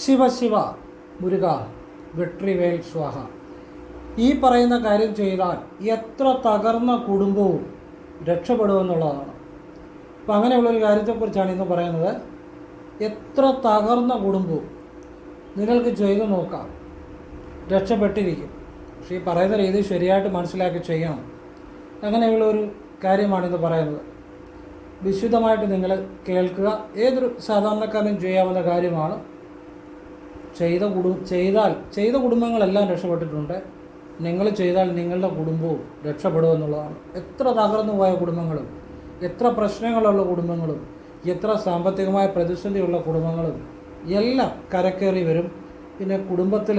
ശിവശിവ മുരുക വെട്രിവേൽ സ്വാഹ. ഈ പറയുന്ന കാര്യം ചെയ്താൽ എത്ര തകർന്ന കുടുംബവും രക്ഷപ്പെടുമെന്നുള്ളതാണ്. അപ്പം അങ്ങനെയുള്ളൊരു കാര്യത്തെക്കുറിച്ചാണ് ഇന്ന് പറയുന്നത്. എത്ര തകർന്ന കുടുംബവും നിങ്ങൾക്ക് ചെയ്തു നോക്കാം. രക്ഷപ്പെട്ടിരിക്കും. പക്ഷേ ഈ പറയുന്ന രീതി ശരിയായിട്ട് മനസ്സിലാക്കി ചെയ്യണം. അങ്ങനെയുള്ള ഒരു കാര്യമാണ് ഇന്ന് പറയുന്നത്. വിശുദ്ധമായിട്ട് നിങ്ങൾ കേൾക്കുക. ഏതൊരു സാധാരണക്കാരനും ചെയ്യാവുന്ന കാര്യമാണ്. ചെയ്ത കുടു ചെയ്താൽ ചെയ്ത കുടുംബങ്ങളെല്ലാം രക്ഷപ്പെട്ടിട്ടുണ്ട്. നിങ്ങൾ ചെയ്താൽ നിങ്ങളുടെ കുടുംബവും രക്ഷപ്പെടുമെന്നുള്ളതാണ് എത്ര തകർന്നു പോയ കുടുംബങ്ങളും എത്ര പ്രശ്നങ്ങളുള്ള കുടുംബങ്ങളും എത്ര സാമ്പത്തികമായ പ്രതിസന്ധിയുള്ള കുടുംബങ്ങളും എല്ലാം കരക്കേറി വരും. പിന്നെ കുടുംബത്തിൽ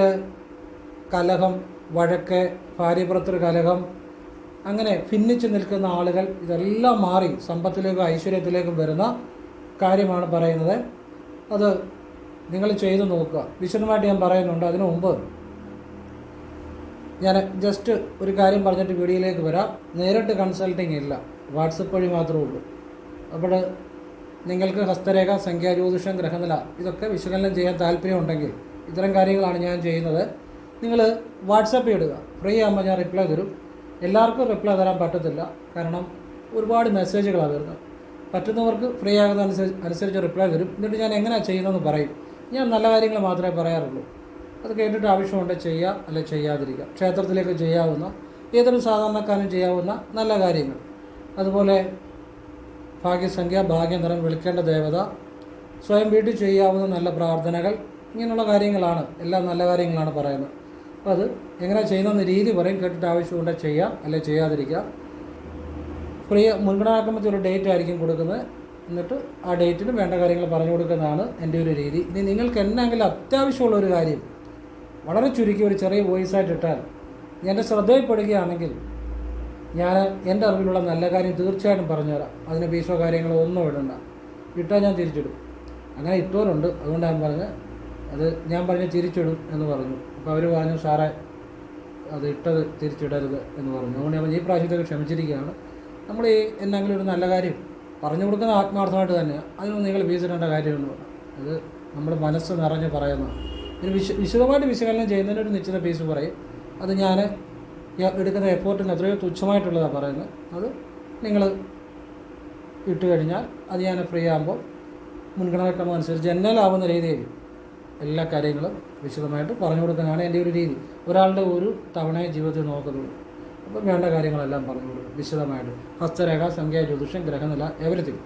കലഹം വഴക്ക് ഭാര്യപുറത്തൊരു കലഹം അങ്ങനെ ഭിന്നിച്ച് നിൽക്കുന്ന ആളുകൾ ഇതെല്ലാം മാറി സമ്പത്തിലേക്കും ഐശ്വര്യത്തിലേക്കും വരുന്ന കാര്യമാണ് പറയുന്നത്. അത് നിങ്ങൾ ചെയ്ത് നോക്കുക. വിശദമായിട്ട് ഞാൻ പറയുന്നുണ്ട്. അതിനു മുമ്പ് ഞാൻ ജസ്റ്റ് ഒരു കാര്യം പറഞ്ഞിട്ട് വീഡിയോയിലേക്ക് വരാം. നേരിട്ട് കൺസൾട്ടിങ് ഇല്ല. വാട്സപ്പ് വഴി മാത്രമേ ഉള്ളൂ. അപ്പോൾ നിങ്ങൾക്ക് ഹസ്തരേഖ സംഖ്യാ സംഖ്യാജ്യോതിഷം ഗ്രഹനില ഇതൊക്കെ വിശകലനം ചെയ്യാൻ താല്പര്യമുണ്ടെങ്കിൽ ഇത്തരം കാര്യങ്ങളാണ് ഞാൻ ചെയ്യുന്നത്. നിങ്ങൾ വാട്സപ്പ് ഇടുക. ഫ്രീ ആകുമ്പോൾ ഞാൻ റിപ്ലൈ തരും. എല്ലാവർക്കും റിപ്ലൈ തരാൻ പറ്റത്തില്ല. കാരണം ഒരുപാട് മെസ്സേജുകളാണ് വരുന്നത്. പറ്റുന്നവർക്ക് ഫ്രീ ആകുന്ന അനുസരിച്ച് അനുസരിച്ച് റിപ്ലൈ തരും. എന്നിട്ട് ഞാൻ എങ്ങനെയാണ് ചെയ്യുന്നതെന്ന് പറയും. ഞാൻ നല്ല കാര്യങ്ങൾ മാത്രമേ പറയാറുള്ളൂ. അത് കേട്ടിട്ട് ആവശ്യമുണ്ട് ചെയ്യുക അല്ലെ ചെയ്യാതിരിക്കുക ക്ഷേത്രത്തിലേക്ക് ചെയ്യാവുന്ന ഏതൊരു സാധാരണക്കാരനും ചെയ്യാവുന്ന നല്ല കാര്യങ്ങൾ. അതുപോലെ ഭാഗ്യസംഖ്യ ഭാഗ്യനിറം വിളിക്കേണ്ട ദേവത സ്വയം വീട്ടിൽ ചെയ്യാവുന്ന നല്ല പ്രാർത്ഥനകൾ ഇങ്ങനെയുള്ള കാര്യങ്ങളാണ്. എല്ലാം നല്ല കാര്യങ്ങളാണ് പറയുന്നത്. അപ്പോൾ അത് എങ്ങനെ ചെയ്യുന്ന രീതി പറയും. കേട്ടിട്ട് ആവശ്യമുണ്ട് ചെയ്യാം അല്ലെ ചെയ്യാതിരിക്കുക പ്രിയ മുൻഗണനാക്രമത്തിൽ ഒരു ഡേറ്റ് ആയിരിക്കും കൊടുക്കുന്നത്. എന്നിട്ട് ആ ഡേറ്റിന് വേണ്ട കാര്യങ്ങൾ പറഞ്ഞു കൊടുക്കുന്നതാണ് എന്റെ ഒരു രീതി. ഇനി നിങ്ങൾക്ക് എന്നെങ്കിലും അത്യാവശ്യമുള്ള ഒരു കാര്യം വളരെ ചുരുക്കി ഒരു ചെറിയ വോയിസ് ആയിട്ട് ഇട്ടാൽ എന്റെ ശ്രദ്ധയിൽപ്പെടുകയാണെങ്കിൽ ഞാൻ എന്റെ അറിവിലുള്ള നല്ല കാര്യം തീർച്ചയായിട്ടും പറഞ്ഞുതരാം. അതിന് ഫീസോ കാര്യങ്ങളോ ഒന്നും ഇടണ്ട. ഇട്ടാൽ ഞാൻ തിരിച്ചിടും. അങ്ങനെ ഇട്ടവരുണ്ട്. അതുകൊണ്ട് ഞാൻ പറഞ്ഞ് അത് ഞാൻ പറഞ്ഞ് തിരിച്ചിടും എന്ന് പറഞ്ഞു. അപ്പോൾ അവർ പറഞ്ഞു സാറേ അത് ഇട്ടത് തിരിച്ചിടരുത് എന്ന് പറഞ്ഞു. അതുകൊണ്ട് ഞാൻ ഈ പ്രാവശ്യത്തേക്ക് ക്ഷമിച്ചിരിക്കുകയാണ്. നമ്മൾ ഈ എന്നെങ്കിലും ഒരു നല്ല കാര്യം പറഞ്ഞു കൊടുക്കുന്ന ആത്മാർത്ഥമായിട്ട് തന്നെ അതിനൊന്നും നിങ്ങൾ വീസിടേണ്ട കാര്യമൊന്നുമില്ല അത് നമ്മുടെ മനസ്സ് നിറഞ്ഞ് പറയുന്നതാണ് ഇതിന് വിശ വിശദമായിട്ട് വിശകലനം ചെയ്യുന്നതിന് ഒരു നിശ്ചിത ഫീസ് പറയും. അത് ഞാൻ എടുക്കുന്ന എഫോർട്ടിന് എത്രയോ തുച്ഛമായിട്ടുള്ളതാണ് പറയുന്നത്. അത് നിങ്ങൾ ഇട്ട് കഴിഞ്ഞാൽ അത് ഞാൻ ഫ്രീ ആകുമ്പോൾ മുൻഗണനാക്രമം അനുസരിച്ച് എന്നാലാവുന്ന രീതിയിൽ എല്ലാ കാര്യങ്ങളും വിശദമായിട്ട് പറഞ്ഞു കൊടുക്കുന്നതാണ് എന്റെ ഒരു രീതി. ഒരാളുടെ ഒരു തവണയെ ജീവിതത്തിൽ നോക്കുന്നുള്ളൂ അപ്പം വേണ്ട കാര്യങ്ങളെല്ലാം പറഞ്ഞു. കൊടുക്കും വിശദമായിട്ട്. ഹസ്തരേഖ സംഖ്യ ജ്യോതിഷം ഗ്രഹനില എവരിത്തിങ്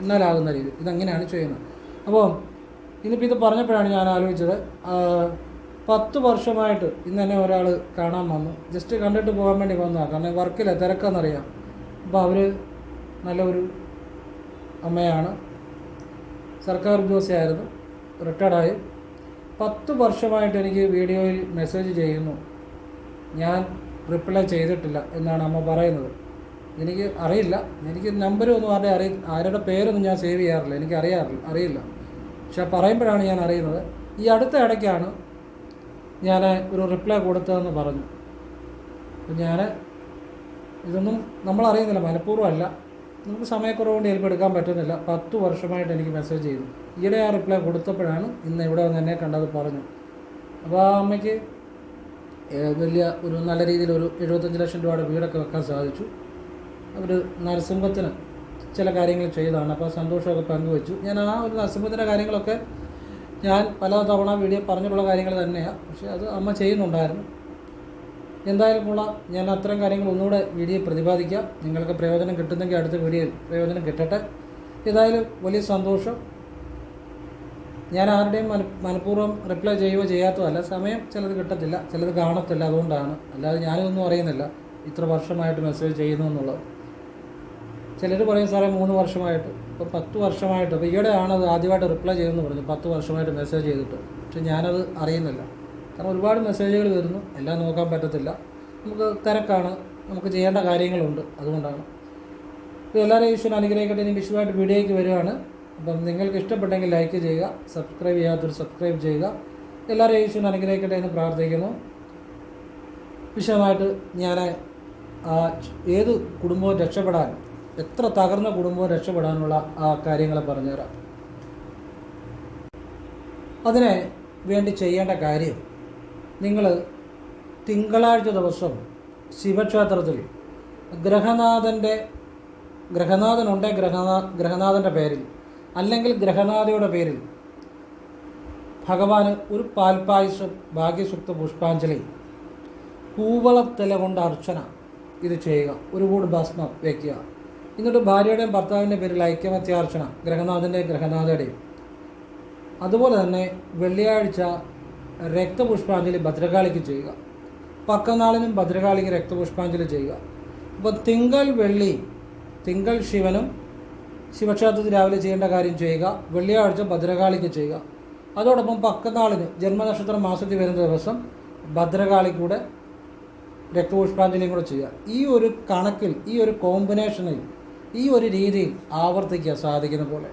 എന്നാലാകുന്ന രീതി. ഇതങ്ങനെയാണ് ചെയ്യുന്നത്? അപ്പോൾ ഇന്നിപ്പോൾ ഇത് പറഞ്ഞപ്പോഴാണ് ഞാൻ ആലോചിച്ചത് പത്ത് വർഷമായിട്ട് ഇന്ന് തന്നെ ഒരാൾ കാണാൻ വന്നു. ജസ്റ്റ് കണ്ടിട്ട് പോകാൻ വേണ്ടി വന്നതാണ് കാരണം വർക്കില്ല തിരക്കാന്നറിയാം. അപ്പോൾ അവർ നല്ലൊരു അമ്മയാണ്. സർക്കാർ ഉദ്യോഗസ്ഥയായിരുന്നു. റിട്ടയർഡായി. പത്ത് വർഷമായിട്ട് എനിക്ക് വീഡിയോയിൽ മെസ്സേജ് ചെയ്യുന്നു. ഞാൻ റിപ്ലൈ ചെയ്തിട്ടില്ല എന്നാണ് അമ്മ പറയുന്നത്. എനിക്ക് അറിയില്ല. എനിക്ക് നമ്പരും ഒന്നും ആരുടെ അറിയ ആരുടെ പേരൊന്നും ഞാൻ സേവ് ചെയ്യാറില്ല. എനിക്ക് അറിയാറില്ല അറിയില്ല. പക്ഷെ പറയുമ്പോഴാണ് ഞാൻ അറിയുന്നത്. ഈ അടുത്ത ഇടയ്ക്കാണ് ഞാൻ ഒരു റിപ്ലൈ കൊടുത്തതെന്ന് പറഞ്ഞു. ഞാൻ ഇതൊന്നും നമ്മൾ അറിയുന്നില്ല. മനഃപൂർവമല്ല. നമുക്ക് സമയക്കുറവ് കൊണ്ട് ചിലപ്പോൾ എടുക്കാൻ പറ്റുന്നില്ല. പത്ത് വർഷമായിട്ട് എനിക്ക് മെസ്സേജ് ചെയ്തു ഈയിടെ ആ റിപ്ലൈ കൊടുത്തപ്പോഴാണ് ഇന്ന് ഇവിടെ വന്ന് എന്നെ കണ്ടത് പറഞ്ഞു അപ്പോൾ ആ അമ്മയ്ക്ക് വലിയ ഒരു നല്ല രീതിയിൽ ഒരു എഴുപത്തഞ്ച് ലക്ഷം രൂപയുടെ വീടൊക്കെ വെക്കാൻ സാധിച്ചു. അവർ നരസിംഹത്തിന് ചില കാര്യങ്ങൾ ചെയ്തതാണ്. അപ്പോൾ സന്തോഷമൊക്കെ പങ്കുവെച്ചു. ഞാൻ ആ ഒരു നരസിംഹത്തിന്റെ കാര്യങ്ങളൊക്കെ ഞാൻ പല തവണ വീഡിയോ പറഞ്ഞിട്ടുള്ള കാര്യങ്ങൾ തന്നെയാണ് പക്ഷേ അത് അമ്മ ചെയ്യുന്നുണ്ടായിരുന്നു. എന്തായാലും കൊള്ളാം. ഞാൻ അത്തരം കാര്യങ്ങൾ ഒന്നുകൂടെ വീഡിയോ പ്രതിപാദിക്കാം. നിങ്ങൾക്ക് പ്രയോജനം കിട്ടുന്നെങ്കിൽ അടുത്ത വീഡിയോയിൽ പ്രയോജനം കിട്ടട്ടെ. ഏതായാലും വലിയ സന്തോഷം. ഞാൻ ആരുടെയും മന മനഃപൂർവം റിപ്ലൈ ചെയ്യുകയോ ചെയ്യാത്തതല്ല. സമയം ചിലത് കിട്ടത്തില്ല ചിലത് കാണത്തില്ല അതുകൊണ്ടാണ്. അല്ലാതെ ഞാനിതൊന്നും അറിയുന്നില്ല. ഇത്ര വർഷമായിട്ട് മെസ്സേജ് ചെയ്യുന്നു എന്നുള്ളത്. ചിലർ പറയും സാറേ മൂന്ന് വർഷമായിട്ട്. ഇപ്പോൾ പത്ത് വർഷമായിട്ട് അപ്പോൾ ഈയിടെയാണ് അത് ആദ്യമായിട്ട് റിപ്ലൈ ചെയ്തെന്ന് പറഞ്ഞു. പത്ത് വർഷമായിട്ട് മെസ്സേജ് ചെയ്തിട്ട്. പക്ഷെ ഞാനത് അറിയുന്നില്ല. കാരണം ഒരുപാട് മെസ്സേജുകൾ വരുന്നു. എല്ലാം നോക്കാൻ പറ്റത്തില്ല. നമുക്ക് തിരക്കാണ്. നമുക്ക് ചെയ്യേണ്ട കാര്യങ്ങളുണ്ട്. അതുകൊണ്ടാണ്. ഇപ്പോൾ എല്ലാവരെയും ഈശ്വരൻ അനുഗ്രഹിക്കട്ടെ. ഇനി വിശദമായിട്ട് വീഡിയോയ്ക്ക് വരികയാണ്. അപ്പം നിങ്ങൾക്ക് ഇഷ്ടപ്പെട്ടെങ്കിൽ ലൈക്ക് ചെയ്യുക സബ്സ്ക്രൈബ് ചെയ്യാത്തൊരു സബ്സ്ക്രൈബ് ചെയ്യുക. എല്ലാവരെയും ഈശ്വരൻ അനുഗ്രഹിക്കട്ടെ എന്ന് പ്രാർത്ഥിക്കുന്നു. വിശദമായിട്ട് ഞാൻ ഏത് കുടുംബവും രക്ഷപ്പെടാൻ എത്ര തകർന്ന കുടുംബവും രക്ഷപ്പെടാനുള്ള ആ കാര്യങ്ങൾ പറഞ്ഞുതരാം. അതിനെ വേണ്ടി ചെയ്യേണ്ട കാര്യം നിങ്ങൾ തിങ്കളാഴ്ച ദിവസം ശിവക്ഷേത്രത്തിൽ ഗ്രഹനാഥന്റെ ഗ്രഹനാഥനുണ്ട് ഗ്രഹനാ ഗ്രഹനാഥന്റെ പേരിൽ അല്ലെങ്കിൽ ഗ്രഹനാഥയുടെ പേരിൽ ഭഗവാന് ഒരു പാൽപായസം ഭാഗ്യസുക്ത പുഷ്പാഞ്ജലി കൂവളത്തില കൊണ്ട് അർച്ചന ഇത് ചെയ്യുക. ഒരു കൂട് ഭസ്മം വയ്ക്കുക എന്നിട്ട് ഭാര്യയുടെയും ഭർത്താവിന്റെ പേരിൽ ഐക്യമത്യാർച്ചന ഗ്രഹനാഥന്റെയും ഗ്രഹനാഥയുടെയും. അതുപോലെ തന്നെ വെള്ളിയാഴ്ച രക്തപുഷ്പാഞ്ജലി ഭദ്രകാളിക്ക് ചെയ്യുക. പക്കനാളിനും ഭദ്രകാളിക്ക് രക്തപുഷ്പാഞ്ജലി ചെയ്യുക. അപ്പോൾ തിങ്കൾ വെള്ളി തിങ്കൾ ശിവനും ശിവക്ഷേത്രത്തിൽ രാവിലെ ചെയ്യേണ്ട കാര്യം ചെയ്യുക വെള്ളിയാഴ്ച ഭദ്രകാളിക്ക് ചെയ്യുക. അതോടൊപ്പം പക്കനാളിന് ജന്മനക്ഷത്രം മാസത്തിൽ വരുന്ന ദിവസം ഭദ്രകാളിക്കൂടെ രക്തപുഷ്പാഞ്ജലിയും കൂടെ ചെയ്യുക. ഈ ഒരു കണക്കിൽ ഈ ഒരു കോമ്പിനേഷനിൽ ഈ ഒരു രീതിയിൽ ആവർത്തിക്കുക സാധിക്കുന്ന പോലെ.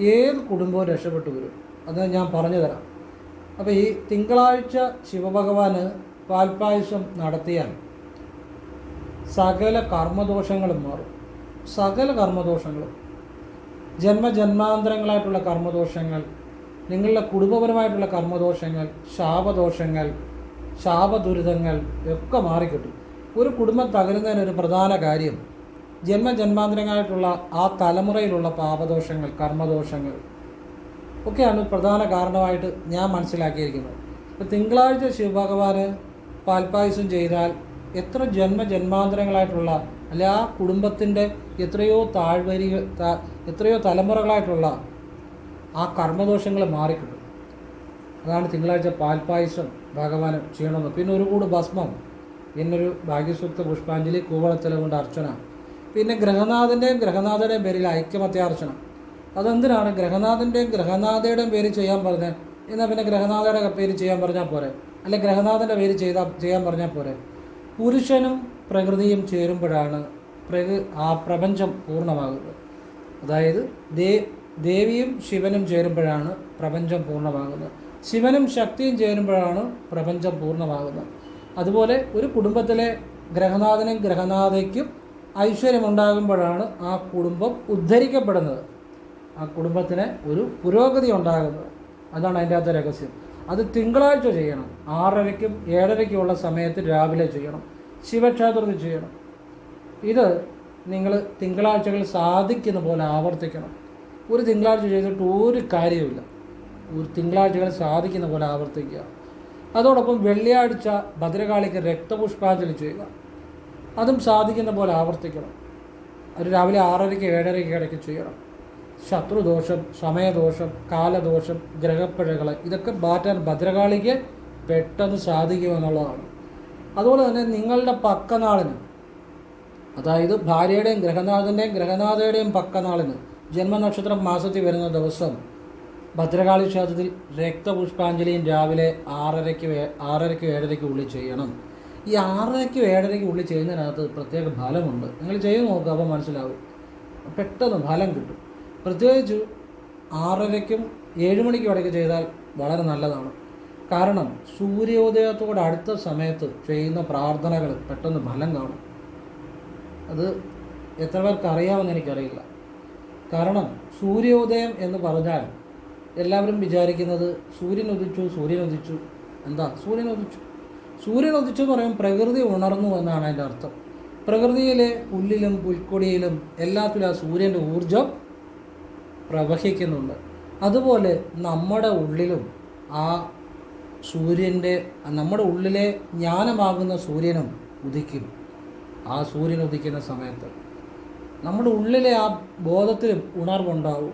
ഏത് കുടുംബവും രക്ഷപ്പെട്ടു വരും. അത് ഞാൻ പറഞ്ഞു തരാം. അപ്പോൾ ഈ തിങ്കളാഴ്ച ശിവഭഗവാന് പാൽപ്പായസം നടത്തിയാൽ സകല കർമ്മദോഷങ്ങളും മാറും. സകല കർമ്മദോഷങ്ങളും ജന്മജന്മാന്തരങ്ങളായിട്ടുള്ള കർമ്മദോഷങ്ങൾ നിങ്ങളുടെ കുടുംബപരമായിട്ടുള്ള കർമ്മദോഷങ്ങൾ ശാപദോഷങ്ങൾ ശാപദുരിതങ്ങൾ ഒക്കെ മാറിക്കിട്ടും. ഒരു കുടുംബം തകരുന്നതിന് ഒരു പ്രധാന കാര്യം ജന്മജന്മാന്തരങ്ങളായിട്ടുള്ള ആ തലമുറയിലുള്ള പാപദോഷങ്ങൾ കർമ്മദോഷങ്ങൾ ഒക്കെയാണ് പ്രധാന കാരണമായിട്ട് ഞാൻ മനസ്സിലാക്കിയിരിക്കുന്നത്. ഇപ്പം തിങ്കളാഴ്ച ശിവഭഗവാന് പാൽപ്പായസം ചെയ്താൽ എത്ര ജന്മജന്മാന്തരങ്ങളായിട്ടുള്ള അല്ലെ ആ കുടുംബത്തിന്റെ എത്രയോ താഴ്വരി എത്രയോ തലമുറകളായിട്ടുള്ള ആ കർമ്മദോഷങ്ങൾ മാറിക്കിട്ടും. അതാണ് തിങ്കളാഴ്ച പാൽപ്പായസം ഭഗവാന് ചെയ്യണമെന്ന്. പിന്നെ ഒരു കൂട് ഭസ്മം. പിന്നൊരു ഭാഗ്യസൂക്ത പുഷ്പാഞ്ജലി കൂവളത്തില കൊണ്ട് അർച്ചന. പിന്നെ ഗ്രഹനാഥന്റെയും ഗ്രഹനാഥയുടെയും പേരിൽ ഐക്യമത്യാർച്ചന. അതെന്തിനാണ് ഗ്രഹനാഥന്റെയും ഗ്രഹനാഥയുടെയും പേര് ചെയ്യാൻ പറഞ്ഞത് എന്നാൽ പിന്നെ ഗ്രഹനാഥയുടെ പേര് ചെയ്യാൻ പറഞ്ഞാൽ പോരെ? അല്ലെ ഗ്രഹനാഥന്റെ പേര് ചെയ്താൽ ചെയ്യാൻ പറഞ്ഞാൽ പോരെ? പുരുഷനും പ്രകൃതിയും ചേരുമ്പോഴാണ് പ്രകൃ ആ പ്രപഞ്ചം പൂർണമാകുന്നത്. അതായത് ദേ ദേവിയും ശിവനും ചേരുമ്പോഴാണ് പ്രപഞ്ചം പൂർണമാകുന്നത്. ശിവനും ശക്തിയും ചേരുമ്പോഴാണ് പ്രപഞ്ചം പൂർണമാകുന്നത്. അതുപോലെ ഒരു കുടുംബത്തിലെ ഗ്രഹനാഥനും ഗ്രഹനാഥയ്ക്കും ഐശ്വര്യമുണ്ടാകുമ്പോഴാണ് ആ കുടുംബം ഉദ്ധരിക്കപ്പെടുന്നത്. ആ കുടുംബത്തിന് ഒരു പുരോഗതി ഉണ്ടാകുന്നത്. അതാണ് അതിന്റെ അകത്തെ രഹസ്യം. അത് തിങ്കളാഴ്ച ചെയ്യണം. ആറരയ്ക്കും ഏഴരയ്ക്കുമുള്ള സമയത്ത് രാവിലെ ചെയ്യണം. ശിവക്ഷേത്രത്തിൽ ചെയ്യണം. ഇത് നിങ്ങൾ തിങ്കളാഴ്ചകൾ സാധിക്കുന്ന പോലെ ആവർത്തിക്കണം. ഒരു തിങ്കളാഴ്ച ചെയ്തിട്ട് ഒരു കാര്യവുമില്ല. ഒരു തിങ്കളാഴ്ചകൾ സാധിക്കുന്ന പോലെ ആവർത്തിക്കുക. അതോടൊപ്പം വെള്ളിയാഴ്ച ഭദ്രകാളിക്ക് രക്തപുഷ്പാഞ്ജലി ചെയ്യുക. അതും സാധിക്കുന്ന പോലെ ആവർത്തിക്കണം. അത് രാവിലെ ആറരയ്ക്ക് ഏഴരയ്ക്ക് ഇടയ്ക്ക് ചെയ്യണം. ശത്രുദോഷം സമയദോഷം കാലദോഷം ഗ്രഹപ്പിഴകൾ ഇതൊക്കെ മാറ്റാൻ ഭദ്രകാളിക്ക് പെട്ടെന്ന് സാധിക്കുമെന്നുള്ളതാണ്. അതുപോലെ തന്നെ നിങ്ങളുടെ പക്കനാളിന് അതായത് ഭാര്യയുടെയും ഗ്രഹനാഥന്റെയും ഗ്രഹനാഥയുടെയും പക്കനാളിന് ജന്മനക്ഷത്രം മാസത്തിൽ വരുന്ന ദിവസം ഭദ്രകാളി ക്ഷേത്രത്തിൽ രക്തപുഷ്പാഞ്ജലിയും രാവിലെ ആറരയ്ക്ക് ആറരയ്ക്കും ഏഴരയ്ക്കും ഉള്ളിൽ ചെയ്യണം. ഈ ആറരയ്ക്കും ഏഴരയ്ക്കും ഉള്ളിൽ ചെയ്യുന്നതിനകത്ത് പ്രത്യേക ഫലമുണ്ട്. നിങ്ങൾ ചെയ്ത് നോക്കുക അപ്പോൾ മനസ്സിലാവും. പെട്ടെന്ന് ഫലം കിട്ടും. പ്രത്യേകിച്ച് ആറരയ്ക്കും ഏഴ് മണിക്കും ഇടയ്ക്ക് ചെയ്താൽ വളരെ നല്ലതാണ്. കാരണം സൂര്യോദയത്തോട് അടുത്ത സമയത്ത് ചെയ്യുന്ന പ്രാർത്ഥനകൾ പെട്ടെന്ന് ഫലം കാണും. അത് എത്ര പേർക്ക് അറിയാമെന്ന് എനിക്കറിയില്ല. കാരണം സൂര്യോദയം എന്ന് പറഞ്ഞാൽ എല്ലാവരും വിചാരിക്കുന്നത് സൂര്യൻ ഉദിച്ചു സൂര്യൻ ഉദിച്ചു. എന്താ? സൂര്യൻ ഉദിച്ചു. സൂര്യൻ ഉദിച്ചു എന്ന് പറയുമ്പോൾ പ്രകൃതി ഉണർന്നു എന്നാണ് അതിന്റെ അർത്ഥം. പ്രകൃതിയിലെ പുല്ലിലും പുൽക്കൊടിയിലും എല്ലാത്തിലും ആ സൂര്യന്റെ ഊർജം പ്രവഹിക്കുന്നുണ്ട്. അതുപോലെ നമ്മുടെ ഉള്ളിലും ആ സൂര്യന്റെ നമ്മുടെ ഉള്ളിലെ ജ്ഞാനമാകുന്ന സൂര്യനും ഉദിക്കും. ആ സൂര്യൻ ഉദിക്കുന്ന സമയത്ത് നമ്മുടെ ഉള്ളിലെ ആ ബോധത്തിലും ഉണർവുണ്ടാവും.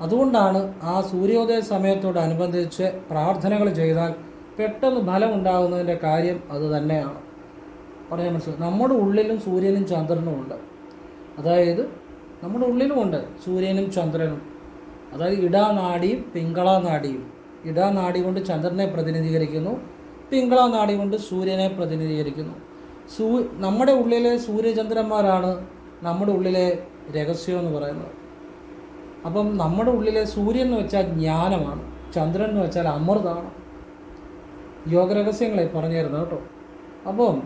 അതുകൊണ്ടാണ് ആ സൂര്യോദയ സമയത്തോടനുബന്ധിച്ച് പ്രാർത്ഥനകൾ ചെയ്താൽ പെട്ടെന്ന് ഫലം ഉണ്ടാകുന്നതിന്റെ കാര്യം അത് തന്നെയാണ്. പറയാൻ മനസ്സിലായി? നമ്മുടെ ഉള്ളിലും സൂര്യനും ചന്ദ്രനും ഉണ്ട്. അതായത് നമ്മുടെ ഉള്ളിലുമുണ്ട് സൂര്യനും ചന്ദ്രനും. അതായത് ഇടാനാടിയും പിങ്കളാനാടിയും. ഇടാനാടി കൊണ്ട് ചന്ദ്രനെ പ്രതിനിധീകരിക്കുന്നു പിങ്കളാനാടി കൊണ്ട് സൂര്യനെ പ്രതിനിധീകരിക്കുന്നു. സൂ നമ്മുടെ ഉള്ളിലെ സൂര്യചന്ദ്രന്മാരാണ് നമ്മുടെ ഉള്ളിലെ രഹസ്യം എന്ന് പറയുന്നത്. അപ്പം നമ്മുടെ ഉള്ളിലെ സൂര്യൻ എന്ന് വെച്ചാൽ ജ്ഞാനമാണ് ചന്ദ്രൻ എന്ന് വെച്ചാൽ അമൃതാണ്. യോഗരഹസ്യങ്ങളെ പറഞ്ഞിരുന്നു കേട്ടോ. അപ്പം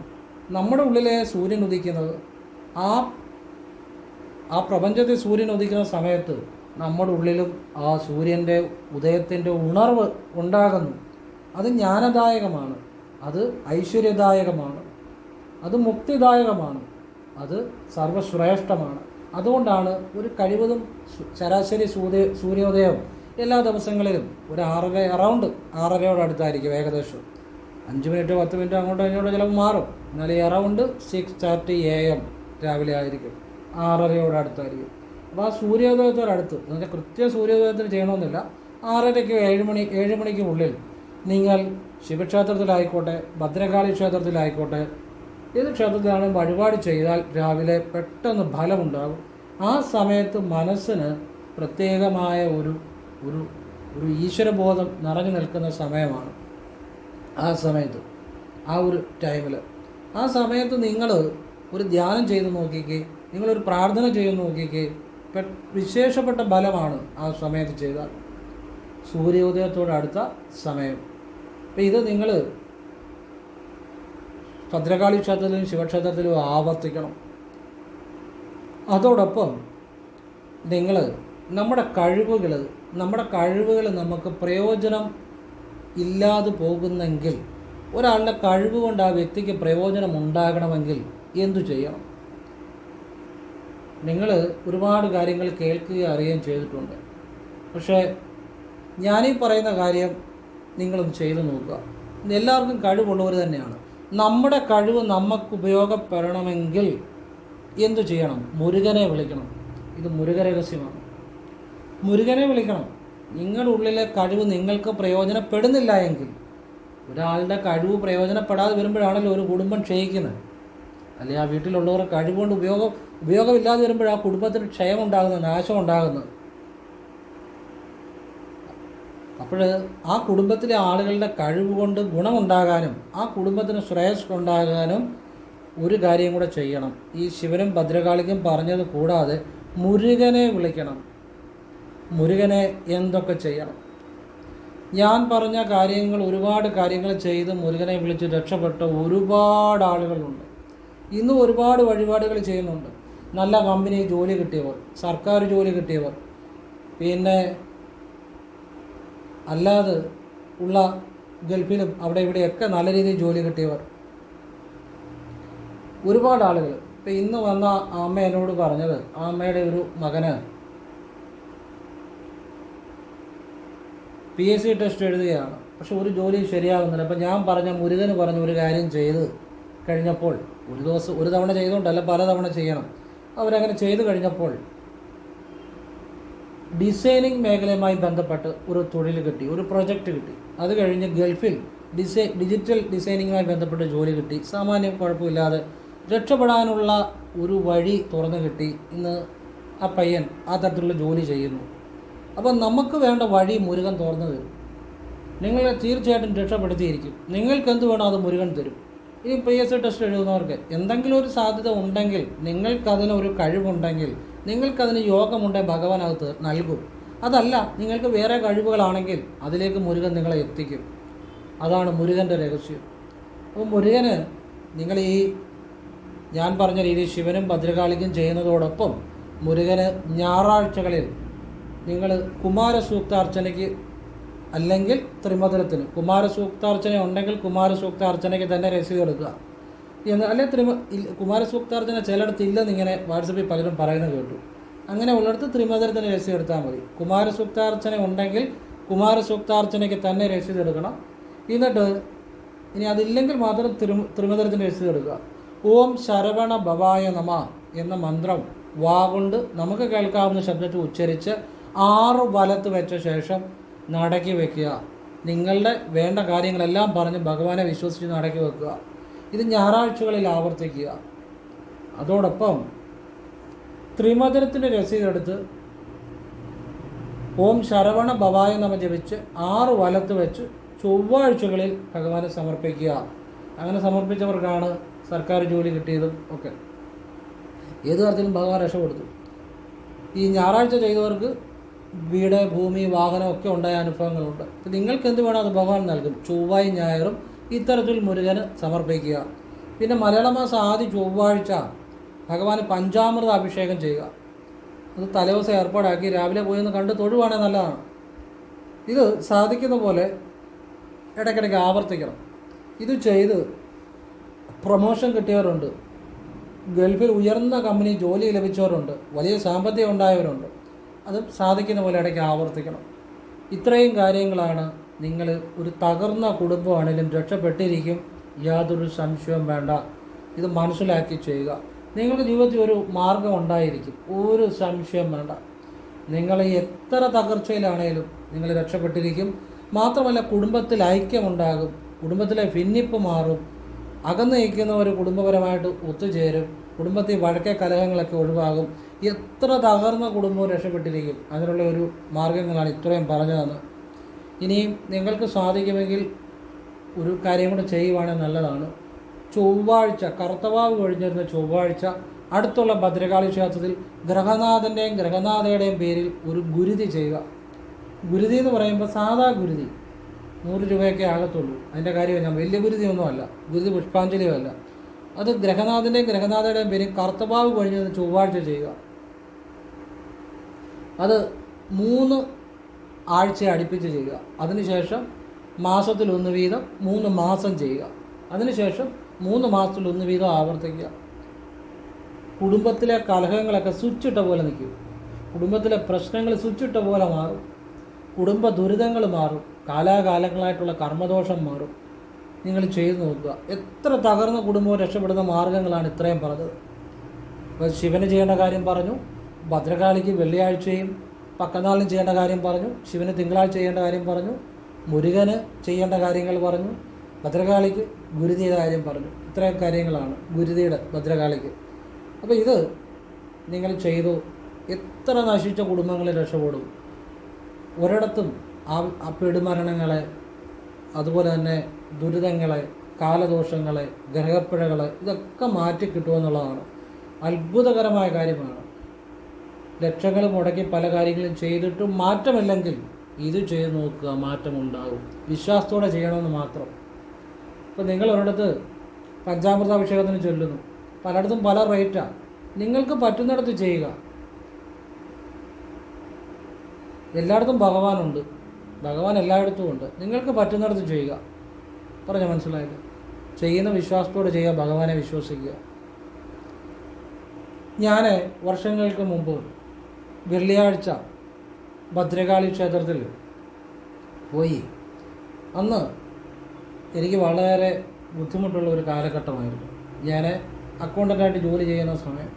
നമ്മുടെ ഉള്ളിലെ സൂര്യൻ ഉദിക്കുന്നത് ആ ആ പ്രപഞ്ചത്തിൽ സൂര്യൻ ഉദിക്കുന്ന സമയത്ത് നമ്മുടെ ഉള്ളിലും ആ സൂര്യന്റെ ഉദയത്തിന്റെ ഉണർവ് ഉണ്ടാകുന്നു. അത് ജ്ഞാനദായകമാണ്. അത് ഐശ്വര്യദായകമാണ്. അത് മുക്തിദായകമാണ്. അത് സർവശ്രേഷ്ഠമാണ്. അതുകൊണ്ടാണ് ഒരു കഴിവതും ശരാശരി സൂര്യ സൂര്യോദയം എല്ലാ ദിവസങ്ങളിലും ഒരു ആറര അറൗണ്ട് ആറരയോട് അടുത്തായിരിക്കും ഏകദേശം. അഞ്ച് മിനിറ്റ് പത്ത് മിനിറ്റ് അങ്ങോട്ടോ ഇങ്ങോട്ടോ ചിലപ്പോൾ മാറും. എന്നാൽ ഈ around six thirty A M രാവിലെ ആയിരിക്കും. ആറരയോട് അടുത്തായിരിക്കും. അപ്പോൾ ആ സൂര്യോദയത്തോടടുത്ത് എന്നുവെച്ചാൽ കൃത്യം സൂര്യോദയത്തിന് ചെയ്യണമെന്നില്ല ആറരയ്ക്ക് ഏഴ് മണി ഏഴ് മണിക്ക് ഉള്ളിൽ നിങ്ങൾ ശിവക്ഷേത്രത്തിലായിക്കോട്ടെ ഭദ്രകാളി ക്ഷേത്രത്തിലായിക്കോട്ടെ ഏത് ക്ഷേത്രത്തിലാണ് വഴിപാട് ചെയ്താൽ രാവിലെ പെട്ടെന്ന് ഫലമുണ്ടാകും. ആ സമയത്ത് മനസ്സിന് പ്രത്യേകമായ ഒരു ഒരു ഒരു ഈശ്വരബോധം നിറഞ്ഞു നിൽക്കുന്ന സമയമാണ് ആ സമയത്ത് ആ ഒരു ടൈമിൽ ആ സമയത്ത് നിങ്ങൾ ഒരു ധ്യാനം ചെയ്ത് നോക്കിക്കേ നിങ്ങളൊരു പ്രാർത്ഥന ചെയ്ത് നോക്കിക്കേ വിശേഷപ്പെട്ട ബലമാണ് ആ സമയത്ത് ചെയ്താൽ. സൂര്യോദയത്തോടടുത്ത സമയം. അപ്പം ഇത് നിങ്ങൾ ഭദ്രകാളി ക്ഷേത്രത്തിലും ശിവക്ഷേത്രത്തിലും ആവർത്തിക്കണം. അതോടൊപ്പം നിങ്ങൾ നമ്മുടെ കഴിവുകൾ നമ്മുടെ കഴിവുകൾ നമുക്ക് പ്രയോജനം ഇല്ലാതെ പോകുന്നെങ്കിൽ ഒരാളുടെ കഴിവ് കൊണ്ട് ആ വ്യക്തിക്ക് പ്രയോജനം ഉണ്ടാകണമെങ്കിൽ എന്തു ചെയ്യണം? നിങ്ങൾ ഒരുപാട് കാര്യങ്ങൾ കേൾക്കുകയും അറിയുകയും ചെയ്തിട്ടുണ്ട്. പക്ഷേ ഞാനീ പറയുന്ന കാര്യം നിങ്ങളും ചെയ്തു നോക്കുക. എല്ലാവർക്കും കഴിവുള്ളവർ തന്നെയാണ്. നമ്മുടെ കഴിവ് നമുക്ക് ഉപയോഗപ്പെടണമെങ്കിൽ എന്തു ചെയ്യണം? മുരുകനെ വിളിക്കണം. ഇത് മുരുകരഹസ്യമാണ് മുരുകനെ വിളിക്കണം. നിങ്ങളുടെ ഉള്ളിലെ കഴിവ് നിങ്ങൾക്ക് പ്രയോജനപ്പെടുന്നില്ല എങ്കിൽ ഒരാളുടെ കഴിവ് പ്രയോജനപ്പെടാതെ വരുമ്പോഴാണല്ലോ ഒരു കുടുംബം ക്ഷയിക്കുന്നത്. അല്ലെങ്കിൽ ആ വീട്ടിലുള്ളവരുടെ കഴിവുകൊണ്ട് ഉപയോഗം ഉപയോഗമില്ലാതെ വരുമ്പോൾ ആ കുടുംബത്തിന് ക്ഷയം ഉണ്ടാകുന്നത് നാശം ഉണ്ടാകുന്നത് അപ്പോൾ ആ കുടുംബത്തിലെ ആളുകളുടെ കഴിവ് കൊണ്ട് ഗുണമുണ്ടാകാനും ആ കുടുംബത്തിന് ശ്രേയസ് ഉണ്ടാകാനും ഒരു കാര്യം കൂടെ ചെയ്യണം. ഈ ശിവനും ഭദ്രകാളിക്കും പറഞ്ഞത് കൂടാതെ മുരുകനെ വിളിക്കണം. മുരുകനെ എന്തൊക്കെ ചെയ്യണം? ഞാൻ പറഞ്ഞ കാര്യങ്ങൾ ഒരുപാട് കാര്യങ്ങൾ ചെയ്ത് മുരുകനെ വിളിച്ച് രക്ഷപ്പെട്ട ഒരുപാട് ആളുകളുണ്ട്. ഇന്നും ഒരുപാട് വഴിപാടുകൾ ചെയ്യുന്നുണ്ട്. നല്ല കമ്പനി ജോലി കിട്ടിയവർ സർക്കാർ ജോലി കിട്ടിയവർ. പിന്നെ അല്ലാതെ ഉള്ള ഗൾഫിലും അവിടെ ഇവിടെയൊക്കെ നല്ല രീതിയിൽ ജോലി കിട്ടിയവർ. ഒരുപാട് ആളുകൾ. ഇപ്പം ഇന്ന് വന്ന അമ്മ എന്നോട് പറഞ്ഞത് ആ അമ്മയുടെ ഒരു മകന് പി എസ് സി ടെസ്റ്റ് എഴുതുകയാണ്. പക്ഷെ ഒരു ജോലി ശരിയാകുന്നില്ല അപ്പം ഞാൻ പറഞ്ഞ മുരുകന് പറഞ്ഞ ഒരു കാര്യം ചെയ്ത് കഴിഞ്ഞപ്പോൾ ഒരു ദിവസം ഒരു തവണ ചെയ്തുകൊണ്ടല്ല പല തവണ ചെയ്യണം. അവരങ്ങനെ ചെയ്തു കഴിഞ്ഞപ്പോൾ ഡിസൈനിങ് മേഖലയുമായി ബന്ധപ്പെട്ട് ഒരു തൊഴിൽ കിട്ടി ഒരു പ്രൊജക്റ്റ് കിട്ടി. അത് കഴിഞ്ഞ് ഗൾഫിൽ ഡിസൈ ഡിജിറ്റൽ ഡിസൈനിങ്ങുമായി ബന്ധപ്പെട്ട് ജോലി കിട്ടി. സാമാന്യം കുഴപ്പമില്ലാതെ രക്ഷപ്പെടാനുള്ള ഒരു വഴി തുറന്നു കിട്ടി. ഇന്ന് ആ പയ്യൻ ആ തരത്തിലുള്ള ജോലി ചെയ്യുന്നു. അപ്പം നമുക്ക് വേണ്ട വഴി മുരുകൻ തുറന്നു തരും. നിങ്ങളെ തീർച്ചയായിട്ടും രക്ഷപ്പെടുത്തിയിരിക്കും. നിങ്ങൾക്ക് എന്ത് വേണോ അത് മുരുകൻ തരും. ഈ പി എസ് സി ടെസ്റ്റ് എഴുതുന്നവർക്ക് എന്തെങ്കിലും ഒരു സാധ്യത ഉണ്ടെങ്കിൽ നിങ്ങൾക്കതിന് ഒരു കഴിവുണ്ടെങ്കിൽ നിങ്ങൾക്കതിന് യോഗമുണ്ടെങ്കിൽ ഭഗവാൻ അത് നൽകും. അതല്ല നിങ്ങൾക്ക് വേറെ കഴിവുകളാണെങ്കിൽ അതിലേക്ക് മുരുകൻ നിങ്ങളെ എത്തിക്കും. അതാണ് മുരുകന്റെ രഹസ്യം. അപ്പോൾ മുരുകന് നിങ്ങൾ ഈ ഞാൻ പറഞ്ഞ രീതിയിൽ ശിവനും ഭദ്രകാളിക്കും ചെയ്യുന്നതോടൊപ്പം മുരുകന് ഞായറാഴ്ചകളിൽ നിങ്ങൾ കുമാരസൂക്താർച്ചനയ്ക്ക് അല്ലെങ്കിൽ ത്രിമധുരത്തിന്. കുമാരസൂക്താർച്ചന ഉണ്ടെങ്കിൽ കുമാരസൂക്താർച്ചനയ്ക്ക് തന്നെ രസീത് എടുക്കുക എന്ന് അല്ലെങ്കിൽ ത്രിമ കുമാരസൂക്താർച്ചന ചിലയിടത്ത് ഇല്ലെന്ന് ഇങ്ങനെ വാട്സപ്പിൽ പലരും പറയുന്നത് കേട്ടു. അങ്ങനെ ഉള്ളിടത്ത് ത്രിമധുരത്തിന് രസീത് എടുത്താൽ മതി. കുമാരസൂക്താർച്ചന ഉണ്ടെങ്കിൽ കുമാരസൂക്താർച്ചനയ്ക്ക് തന്നെ രസീത് എടുക്കണം. എന്നിട്ട് ഇനി അതില്ലെങ്കിൽ മാത്രം തിരു ത്രിമധുരത്തിന് രസീത് എടുക്കുക. ഓം ശരവണ ഭവായ നമ എന്ന മന്ത്രം വാ കൊണ്ട് നമുക്ക് കേൾക്കാവുന്ന ശബ്ദത്തിൽ ഉച്ചരിച്ച് ആറ് വലത്ത് വെച്ച ശേഷം നടക്കി വെക്കുക. നിങ്ങളുടെ വേണ്ട കാര്യങ്ങളെല്ലാം പറഞ്ഞ് ഭഗവാനെ വിശ്വസിച്ച് നടക്കി വെക്കുക. ഇത് ഞായറാഴ്ചകളിൽ ആവർത്തിക്കുക. അതോടൊപ്പം ത്രിമധുരത്തിന്റെ രസീതെടുത്ത് ഓം ശരവണ ഭവായ നമ ജപിച്ച് ആറ് വലത്ത് വെച്ച് ചൊവ്വാഴ്ചകളിൽ ഭഗവാനെ സമർപ്പിക്കുക. അങ്ങനെ സമർപ്പിച്ചവർക്കാണ് സർക്കാർ ജോലി കിട്ടിയതും ഒക്കെ. ഏത് തരത്തിലും ഭഗവാൻ രക്ഷപ്പെടുത്തും ഈ ഞായറാഴ്ച ചെയ്തവർക്ക് വീട് ഭൂമി വാഹനം ഒക്കെ ഉണ്ടായ അനുഭവങ്ങളുണ്ട്. അപ്പം നിങ്ങൾക്ക് എന്ത് വേണം? അത് ഭഗവാൻ നൽകും. ചൊവ്വായും ഞായറും ഇത്തരത്തിൽ മുരുകന് സമർപ്പിക്കുക. പിന്നെ മലയാള മാസം ആദ്യ ചൊവ്വാഴ്ച ഭഗവാന് പഞ്ചാമൃത അഭിഷേകം ചെയ്യുക. അത് തലേദിവസം ഏർപ്പാടാക്കി രാവിലെ പോയി ഒന്ന് കണ്ട് തൊഴുവാണെങ്കിൽ നല്ലതാണ്. ഇത് സാധിക്കുന്ന പോലെ ഇടയ്ക്കിടയ്ക്ക് ആവർത്തിക്കണം. ഇത് ചെയ്ത് പ്രൊമോഷൻ കിട്ടിയവരുണ്ട്. ഗൾഫിൽ ഉയർന്ന കമ്പനി ജോലി ലഭിച്ചവരുണ്ട്. വലിയ സാമ്പത്തികം ഉണ്ടായവരുണ്ട്. അത് സാധിക്കുന്ന പോലെ ഇടയ്ക്ക് ആവർത്തിക്കണം. ഇത്രയും കാര്യങ്ങളാണ് നിങ്ങൾ ഒരു തകർന്ന കുടുംബമാണെങ്കിലും രക്ഷപ്പെട്ടിരിക്കും. യാതൊരു സംശയവും വേണ്ട. ഇത് മനസ്സിലാക്കി ചെയ്യുക. നിങ്ങൾക്ക് ജീവിതത്തിൽ ഒരു മാർഗം ഉണ്ടായിരിക്കും. ഒരു സംശയം വേണ്ട. നിങ്ങൾ എത്ര തകർച്ചയിലാണേലും നിങ്ങൾ രക്ഷപ്പെട്ടിരിക്കും. മാത്രമല്ല കുടുംബത്തിൽ ഐക്യമുണ്ടാകും. കുടുംബത്തിലെ ഭിന്നിപ്പ് മാറും. അകന്ന് നിൽക്കുന്നവർ കുടുംബപരമായിട്ട് ഒത്തുചേരും. കുടുംബത്തിൽ വഴക്കെ കലഹങ്ങളൊക്കെ ഒഴിവാകും. എത്ര തകർന്ന കുടുംബവും രക്ഷപ്പെട്ടിരിക്കും? അതിനുള്ള ഒരു മാർഗങ്ങളാണ് ഇത്രയും പറഞ്ഞതെന്ന്. ഇനിയും നിങ്ങൾക്ക് സാധിക്കുമെങ്കിൽ ഒരു കാര്യം കൂടെ ചെയ്യുവാണെങ്കിൽ നല്ലതാണ്. ചൊവ്വാഴ്ച കറുത്തവാവ് കഴിഞ്ഞിരുന്ന ചൊവ്വാഴ്ച അടുത്തുള്ള ഭദ്രകാളി ക്ഷേത്രത്തിൽ ഗ്രഹനാഥന്റെയും ഗ്രഹനാഥയുടെയും പേരിൽ ഒരു ഗുരുതി ചെയ്യുക. ഗുരുതി എന്ന് പറയുമ്പോൾ സാധാ ഗുരുതി. നൂറ് രൂപയൊക്കെ ആകത്തുള്ളൂ. അതിന്റെ കാര്യം ഞാൻ വലിയ ഗുരുതി ഒന്നുമല്ല ഗുരുതി പുഷ്പാഞ്ജലിയുമല്ല. അത് ഗ്രഹനാഥന്റെയും ഗ്രഹനാഥയുടെയും പേരിൽ കറുത്തവാവ് കഴിഞ്ഞിരുന്ന ചൊവ്വാഴ്ച ചെയ്യുക. അത് മൂന്ന് ആഴ്ച അടുപ്പിച്ച് ചെയ്യുക. അതിനുശേഷം മാസത്തിൽ ഒന്ന് വീതം മൂന്ന് മാസം ചെയ്യുക. അതിനുശേഷം മൂന്ന് മാസത്തിൽ ഒന്ന് വീതം ആവർത്തിക്കുക. കുടുംബത്തിലെ കലഹങ്ങളൊക്കെ സ്വിച്ചിട്ട പോലെ നിൽക്കും. കുടുംബത്തിലെ പ്രശ്നങ്ങൾ സ്വിച്ചിട്ട പോലെ മാറും. കുടുംബ ദുരിതങ്ങൾ മാറും. കാലാകാലങ്ങളായിട്ടുള്ള കർമ്മദോഷം മാറും. നിങ്ങൾ ചെയ്തു നോക്കുക. എത്ര തകർന്ന കുടുംബവും രക്ഷപ്പെടുന്ന മാർഗങ്ങളാണ് ഇത്രയും പറഞ്ഞത്. ശിവന് ചെയ്യേണ്ട കാര്യം പറഞ്ഞു. ഭദ്രകാളിക്ക് വെള്ളിയാഴ്ചയും പക്കനാളിനും ചെയ്യേണ്ട കാര്യം പറഞ്ഞു ശിവന് തിങ്കളാഴ്ച ചെയ്യേണ്ട കാര്യം പറഞ്ഞു മുരുകന് ചെയ്യേണ്ട കാര്യങ്ങൾ പറഞ്ഞു ഭദ്രകാളിക്ക് ഗുരുതിയുടെ കാര്യം പറഞ്ഞു. ഇത്രയും കാര്യങ്ങളാണ് ഗുരുതിയുടെ ഭദ്രകാളിക്ക്. അപ്പോൾ ഇത് നിങ്ങൾ ചെയ്തു എത്ര നശിച്ച കുടുംബങ്ങൾ രക്ഷപ്പെടും. ഒരിടത്തും ആ പെടുമരണങ്ങളെ അതുപോലെ തന്നെ ദുരിതങ്ങളെ കാലദോഷങ്ങളെ ഗ്രഹപ്പിഴകളെ ഇതൊക്കെ മാറ്റി കിട്ടുമെന്നുള്ളതാണ് അത്ഭുതകരമായ കാര്യമാണ്. ലക്ഷങ്ങൾ മുടക്കി പല കാര്യങ്ങളും ചെയ്തിട്ടും മാറ്റമില്ലെങ്കിൽ ഇത് ചെയ്ത് നോക്കുക മാറ്റമുണ്ടാകും വിശ്വാസത്തോടെ ചെയ്യണമെന്ന് മാത്രം. ഇപ്പം നിങ്ങൾ ഒരിടത്ത് പഞ്ചാമൃതാഭിഷേകത്തിന് ചൊല്ലുന്നു. പലയിടത്തും പല റേറ്റാണ് നിങ്ങൾക്ക് പറ്റുന്നിടത്ത് ചെയ്യുക. എല്ലായിടത്തും ഭഗവാനുണ്ട്. ഭഗവാൻ എല്ലായിടത്തും ഉണ്ട്. നിങ്ങൾക്ക് പറ്റുന്നിടത്ത് ചെയ്യുക. പറഞ്ഞ മനസ്സിലായില്ല ചെയ്യുന്ന വിശ്വാസത്തോടെ ചെയ്യുക ഭഗവാനെ വിശ്വസിക്കുക. ഞാൻ വർഷങ്ങൾക്ക് മുമ്പ് വെള്ളിയാഴ്ച ഭദ്രകാളി ക്ഷേത്രത്തിൽ പോയി. അന്ന് എനിക്ക് വളരെ ബുദ്ധിമുട്ടുള്ള ഒരു കാലഘട്ടമായിരുന്നു. ഞാൻ അക്കൗണ്ടന്റായിട്ട് ജോലി ചെയ്യുന്ന സമയം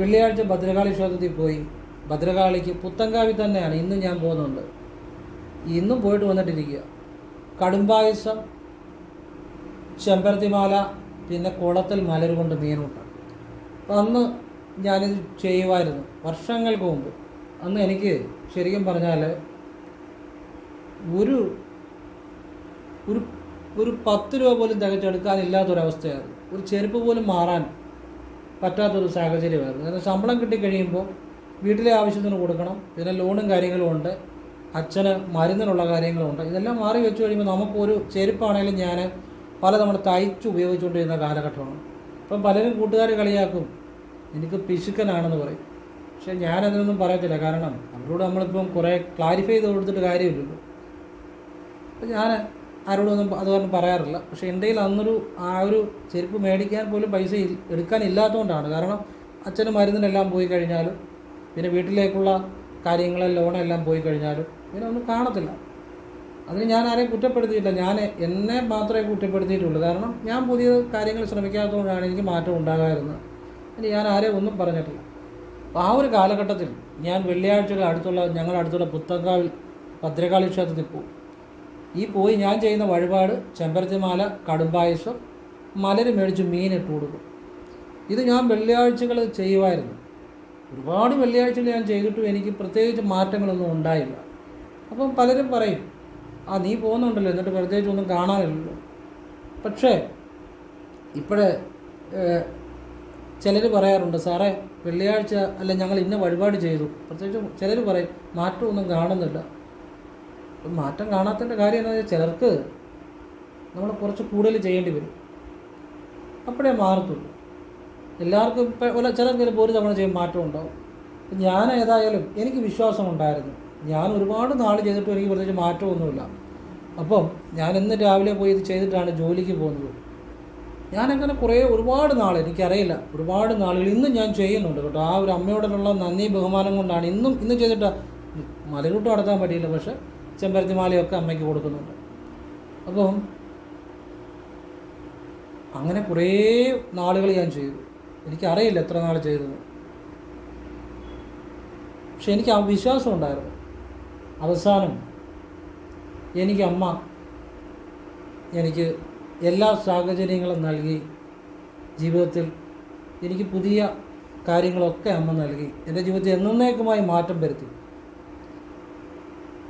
വെള്ളിയാഴ്ച ഭദ്രകാളി ക്ഷേത്രത്തിൽ പോയി. ഭദ്രകാളിക്ക് പുത്തങ്കാവി തന്നെയാണ് ഇന്നും ഞാൻ പോകുന്നുണ്ട്. ഇന്നും പോയിട്ട് വന്നിട്ടിരിക്കുക. കടുംപായസം ചെമ്പരത്തിമാല പിന്നെ കുളത്തിൽ മലരുകൊണ്ട് അപ്പം അന്ന് ഞാനിത് ചെയ്യുമായിരുന്നു വർഷങ്ങൾക്ക് മുമ്പ്. അന്ന് എനിക്ക് ശരിക്കും പറഞ്ഞാൽ ഒരു ഒരു ഒരു പത്ത് രൂപ പോലും തികച്ചെടുക്കാനില്ലാത്തൊരവസ്ഥയായിരുന്നു. ഒരു ചെരുപ്പ് പോലും മാറാൻ പറ്റാത്തൊരു സാഹചര്യമായിരുന്നു. കാരണം ശമ്പളം കിട്ടിക്കഴിയുമ്പോൾ വീട്ടിലെ ആവശ്യത്തിന് കൊടുക്കണം. പിന്നെ ലോണും കാര്യങ്ങളും ഉണ്ട്. അച്ഛന് മരുന്നിനുള്ള കാര്യങ്ങളുണ്ട് ഇതെല്ലാം മാറി വെച്ച് കഴിയുമ്പോൾ നമുക്കൊരു ചെരുപ്പാണെങ്കിലും ഞാൻ പല നമ്മൾ തയ്ച്ച് ഉപയോഗിച്ചുകൊണ്ടിരുന്ന കാലഘട്ടമാണ്. ഇപ്പം പലരും കൂട്ടുകാർ കളിയാക്കും. എനിക്ക് പിശുക്കനാണെന്ന് പറയും. പക്ഷേ ഞാനതിനൊന്നും പറയത്തില്ല. കാരണം അവരോട് നമ്മളിപ്പം കുറേ ക്ലാരിഫൈ ചെയ്ത് കൊടുത്തിട്ട് കാര്യമില്ലല്ലോ. അപ്പം ഞാൻ ആരോടൊന്നും അത് കാരണം പറയാറില്ല. പക്ഷേ എന്റെ കയ്യിൽ അന്നൊരു ആ ഒരു ചെരുപ്പ് മേടിക്കാൻ പോലും പൈസ എടുക്കാനില്ലാത്തതുകൊണ്ടാണ് കാരണം അച്ഛന് മരുന്നിനെല്ലാം പോയി കഴിഞ്ഞാലും പിന്നെ വീട്ടിലേക്കുള്ള കാര്യങ്ങളെ ലോണെല്ലാം പോയി കഴിഞ്ഞാലും പിന്നെ ഒന്നും കാണത്തില്ല. അതിന് ഞാൻ ആരെയും കുറ്റപ്പെടുത്തിയില്ല ഞാൻ എന്നെ മാത്രമേ കുറ്റപ്പെടുത്തിയിട്ടുള്ളൂ. കാരണം ഞാൻ പുതിയ കാര്യങ്ങൾ ശ്രമിക്കാത്തതുകൊണ്ടാണ് എനിക്ക് മാറ്റം ഉണ്ടാകാതിരുന്നത്. ഇനി ഞാൻ ആരെയും ഒന്നും പറഞ്ഞിട്ടില്ല. ആ ഒരു കാലഘട്ടത്തിൽ ഞാൻ വെള്ളിയാഴ്ചകൾ അടുത്തുള്ള ഞങ്ങളുടെ അടുത്തുള്ള പുത്തങ്കാവിൽ ഭദ്രകാളി ക്ഷേത്രത്തിൽ പോകും ഈ പോയി ഞാൻ ചെയ്യുന്ന വഴിപാട് ചെമ്പരത്തിമാല കടുംപായസം മലര് മേടിച്ച് മീനിട്ട് കൊടുക്കും. ഇത് ഞാൻ വെള്ളിയാഴ്ചകൾ ചെയ്യുമായിരുന്നു. ഒരുപാട് വെള്ളിയാഴ്ചകൾ ഞാൻ ചെയ്തിട്ടും എനിക്ക് പ്രത്യേകിച്ച് മാറ്റങ്ങളൊന്നും ഉണ്ടായില്ല. അപ്പം പലരും പറയും ആ നീ പോകുന്നുണ്ടല്ലോ എന്നിട്ട് പ്രത്യേകിച്ച് ഒന്നും കാണാനില്ലല്ലോ. പക്ഷേ ഇപ്പോഴേ ചിലർ പറയാറുണ്ട് സാറേ വെള്ളിയാഴ്ച അല്ല ഞങ്ങൾ ഇന്ന വഴിപാട് ചെയ്തു. പ്രത്യേകിച്ച് ചിലർ പറയും മാറ്റമൊന്നും കാണുന്നില്ല. മാറ്റം കാണാത്തതിന്റെ കാര്യം എന്ന് വെച്ചാൽ ചിലർക്ക് നമ്മൾ കുറച്ച് കൂടുതൽ ചെയ്യേണ്ടി വരും. അപ്പോഴേ മാറത്തുള്ളൂ. എല്ലാവർക്കും ഇപ്പോൾ ചിലർക്ക് ചിലപ്പോൾ ഒരു തവണ ചെയ്യും മാറ്റം ഉണ്ടാവും. ഞാൻ ഏതായാലും എനിക്ക് വിശ്വാസം ഉണ്ടായിരുന്നു. ഞാൻ ഒരുപാട് നാൾ ചെയ്തിട്ടും എനിക്ക് പ്രത്യേകിച്ച് മാറ്റമൊന്നുമില്ല. അപ്പം ഞാൻ ഇന്ന് രാവിലെ പോയി ഇത് ചെയ്തിട്ടാണ് ജോലിക്ക് പോകുന്നത്. ഞാനങ്ങനെ കുറേ ഒരുപാട് നാൾ എനിക്കറിയില്ല ഒരുപാട് നാളുകൾ ഇന്നും ഞാൻ ചെയ്യുന്നുണ്ട് കേട്ടോ. ആ ഒരു അമ്മയോടുള്ള നന്ദി ബഹുമാനം കൊണ്ടാണ് ഇന്നും ഇന്നും ചെയ്തിട്ട് മലകൂട്ട് നടത്താൻ പറ്റിയില്ല പക്ഷെ ചെമ്പരത്തി മാലയൊക്കെ അമ്മയ്ക്ക് കൊടുക്കുന്നുണ്ട്. അപ്പം അങ്ങനെ കുറേ നാളുകൾ ഞാൻ ചെയ്തു. എനിക്കറിയില്ല എത്ര നാൾ ചെയ്തത് പക്ഷെ എനിക്ക് ആ വിശ്വാസം ഉണ്ടായിരുന്നു. അവസാനം എനിക്ക് അമ്മ എനിക്ക് എല്ലാ സാഹചര്യങ്ങളും നൽകി ജീവിതത്തിൽ എനിക്ക് പുതിയ കാര്യങ്ങളൊക്കെ അമ്മ നൽകി. എന്റെ ജീവിതത്തിൽ എന്നേക്കുമായി മാറ്റം വരുത്തി.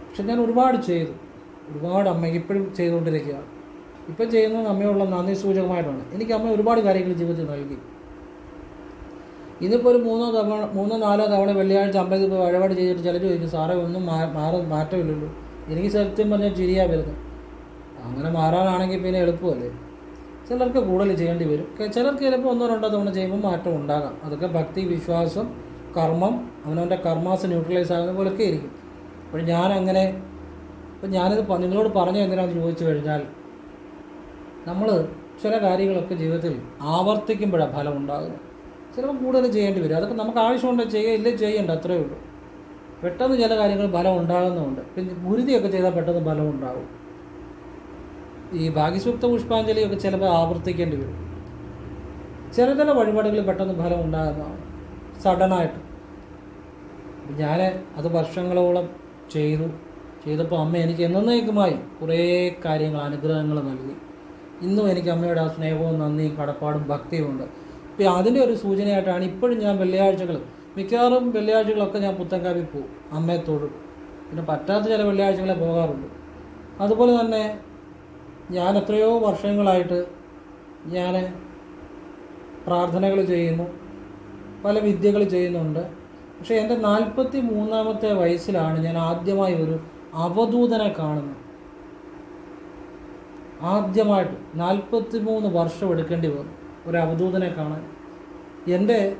പക്ഷെ ഞാൻ ഒരുപാട് ചെയ്തു. ഒരുപാട് അമ്മ ഇപ്പോഴും ചെയ്തുകൊണ്ടിരിക്കുകയാണ്. ഇപ്പം ചെയ്യുന്നത് അമ്മയുള്ള നന്ദി സൂചകമായിട്ടാണ്. എനിക്ക് അമ്മ ഒരുപാട് കാര്യങ്ങൾ ജീവിതത്തിൽ നൽകി. ഇതിപ്പോൾ ഒരു മൂന്നോ തവണ മൂന്നോ നാലോ തവണ വെള്ളിയാഴ്ച അമ്പലത്തിൽ പോയി വഴിപാട് ചെയ്തിട്ട് ചിലർ ചോദിക്കും സാറേ ഒന്നും മാറ മാറ്റമില്ലല്ലോ. എനിക്ക് സത്യം പറഞ്ഞാൽ ചിരിയാ വരുന്നത്. അങ്ങനെ മാറാനാണെങ്കിൽ പിന്നെ എളുപ്പമല്ലേ? ചിലർക്ക് കൂടുതൽ ചെയ്യേണ്ടി വരും. ചിലർക്ക് ചിലപ്പോൾ ഒന്നോ രണ്ടോ തവണ ചെയ്യുമ്പോൾ മാറ്റം ഉണ്ടാകാം. അതൊക്കെ ഭക്തി വിശ്വാസം കർമ്മം അവനവന്റെ കർമാസ് ന്യൂട്രലൈസ് ആകുന്ന പോലൊക്കെ ഇരിക്കും. അപ്പോൾ ഞാനങ്ങനെ ഇപ്പം ഞാനിത് നിങ്ങളോട് പറഞ്ഞു എന്തിനാണെന്ന് ചോദിച്ചു കഴിഞ്ഞാൽ നമ്മൾ ചില കാര്യങ്ങളൊക്കെ ജീവിതത്തിൽ ആവർത്തിക്കുമ്പോഴാണ് ഫലം ഉണ്ടാകുന്നത്. ചിലപ്പോൾ കൂടുതൽ ചെയ്യേണ്ടി വരും. അതൊക്കെ നമുക്ക് ആവശ്യമുണ്ട് ചെയ്യുക ഇല്ലേ ചെയ്യേണ്ട അത്രയേ ഉള്ളൂ. പെട്ടെന്ന് ചില കാര്യങ്ങൾ ഫലം ഉണ്ടാകുന്നുണ്ട്. പിന്നെ ഗുരുതിയൊക്കെ ചെയ്താൽ പെട്ടെന്ന് ഫലം ഉണ്ടാകും. ഈ ഭാഗ്യസൂക്ത പുഷ്പാഞ്ജലിയൊക്കെ ചിലപ്പോൾ ആവർത്തിക്കേണ്ടി വരും. ചില ചില വഴിപാടുകൾ പെട്ടെന്ന് ഫലം ഉണ്ടാകുന്നതാണ്. സഡനായിട്ട്. ഞാൻ അത് വർഷങ്ങളോളം ചെയ്തു. ചെയ്തപ്പോൾ അമ്മ എനിക്ക് എന്നേക്കുമായി കുറേ കാര്യങ്ങൾ അനുഗ്രഹങ്ങൾ നൽകി. ഇന്നും എനിക്ക് അമ്മയുടെ ആ സ്നേഹവും നന്ദിയും കടപ്പാടും ഭക്തിയും ഉണ്ട്. ഇപ്പം അതിന്റെ ഒരു സൂചനയായിട്ടാണ് ഇപ്പോഴും ഞാൻ വെള്ളിയാഴ്ചകൾ മിക്കവാറും വെള്ളിയാഴ്ചകളൊക്കെ ഞാൻ പുത്തൻകാവിൽ പോകും. അമ്മയെ തൊഴും. പിന്നെ പറ്റാത്ത ചില വെള്ളിയാഴ്ചകളെ പോകാറുണ്ട്. അതുപോലെ തന്നെ ഞാൻ എത്രയോ വർഷങ്ങളായിട്ട് ഞാൻ പ്രാർത്ഥനകൾ ചെയ്യുന്നു പല വിദ്യകൾ ചെയ്യുന്നുണ്ട്. പക്ഷേ എന്റെ നാൽപ്പത്തി മൂന്നാമത്തെ വയസ്സിലാണ് ഞാൻ ആദ്യമായി ഒരു അവധൂതനെ കാണുന്നത്. ആദ്യമായിട്ട് നാൽപ്പത്തി മൂന്ന് വർഷം എടുക്കേണ്ടി വന്നു ഒരു അവധൂതനെ കാണാൻ. എന്റെ